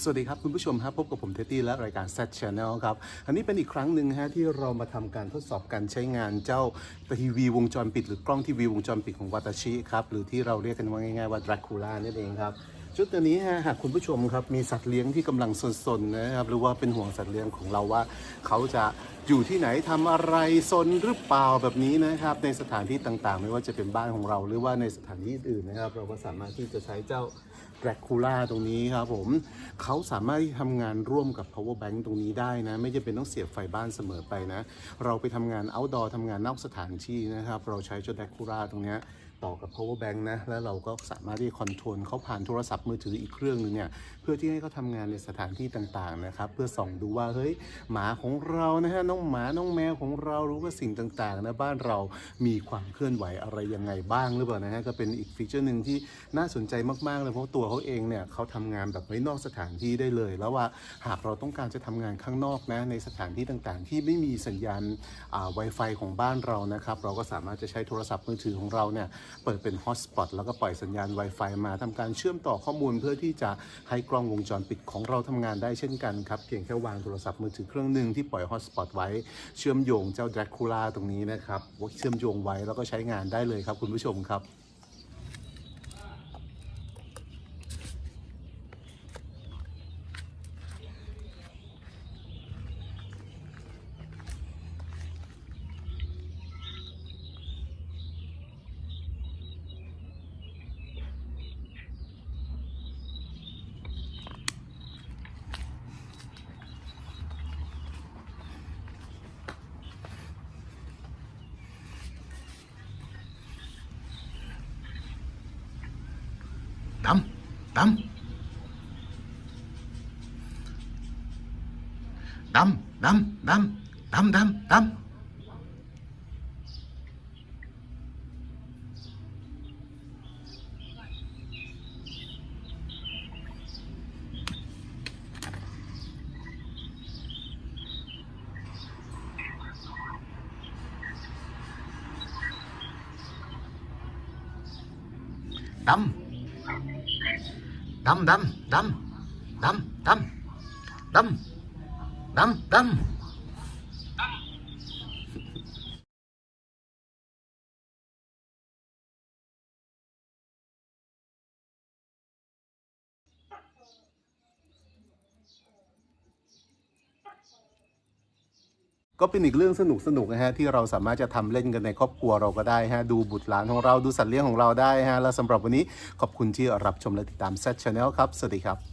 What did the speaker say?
สวัสดีครับ คุณผู้ชมครับพบกับผมเทตตี้และรายการ Set Channel ครับ อันนี้เป็นอีกครั้งหนึ่งฮะที่เรามาทำการทดสอบการใช้งานเจ้าทีวีวงจรปิด หรือกล้องทีวีวงจรปิดของวัตชิครับ หรือที่เราเรียกกันว่าง่ายๆว่าดรากูล่านั่นเองครับ ชุดตัวนี้ฮะหากคุณผู้ชมครับมีสัตว์เลี้ยงที่กำลังสนๆนะครับหรือว่าเป็นห่วงสัตว์เลี้ยงของเราว่า เขาจะอยู่ที่ไหนทำอะไรซนหรือเปล่าแบบนี้นะครับ ในสถานที่ต่างๆ ไม่ว่าจะเป็นบ้านของเรา หรือว่าในสถานที่อื่นนะครับ เราก็สามารถที่จะใช้เจ้าแ r รคูล่าตรงนี้ครับผมเขาสามารถที่ทำงานร่วมกับ power bank ตรงนี้ได้นะ ไม่จำเป็นต้องเสียบไฟบ้านเสมอไปนะ เราไปทำงาน outdoor ทำงานนอกสถานที่นะครับ เราใช้เจ้าแ r รคูล่าตรงเนี้ยต่อกับ power bank นะ แล้วเราก็สามารถที่คอนโทรลเขาผ่านโทรศัพท์มือถืออีกเครื่องหนึ่งเนี่ยเพื่อที่ให้เขาทำงานในสถานที่ต่างๆนะครับ เพื่อส่องดูว่าเฮ้ยหมาของเรานะฮะน้องหมาน้องแมวของเรารู้ว่าสิ่งต่างๆนะบ้านเรามีความเคลื่อนไหวอะไรยังไงบ้างหรือเปล่านะฮะก็เป็นอีกฟีเจอร์หนึ่งที่น่าสนใจมากๆเลยเพราะตัวเขาเองเนี่ยเขาทำงานแบบไว้นอกสถานที่ได้เลย แล้วว่าหากเราต้องการจะทำงานข้างนอกนะในสถานที่ต่างๆ ที่ไม่มีสัญญาณอ่า Wi-Fi ของบ้านเรานะครับ เราก็สามารถจะใช้โทรศัพท์มือถือของเราเนี่ยเปิดเป็นฮอตสปอตแล้วก็ปล่อยสัญญาณ Wi-Fi มาทำการเชื่อมต่อข้อมูลเพื่อที่จะให้กล้องวงจรปิดของเราทำงานได้เช่นกันครับ เพียงแค่วางโทรศัพท์มือถือเครื่องหนึ่งที่ปล่อยฮอตสปอตไว้เชื่อมโยงเจ้าแดรคูล่าตรงนี้นะครับเชื่อมโยงไว้แล้วก็ใช้งานได้เลยครับคุณผู้ชมครับ ดำดำดำดำดำดำดำดำด ก็เป็นอีกเรื่องสนุกสนุกๆนะฮะที่เราสามารถจะทำเล่นกันในครอบครัวเราก็ได้ฮะดูบุตรหลานของเราดูสัตว์เลี้ยงของเราได้ฮะและสำหรับวันนี้ขอบคุณที่รับชมและติดตาม Set Channel ครับ สวัสดีครับ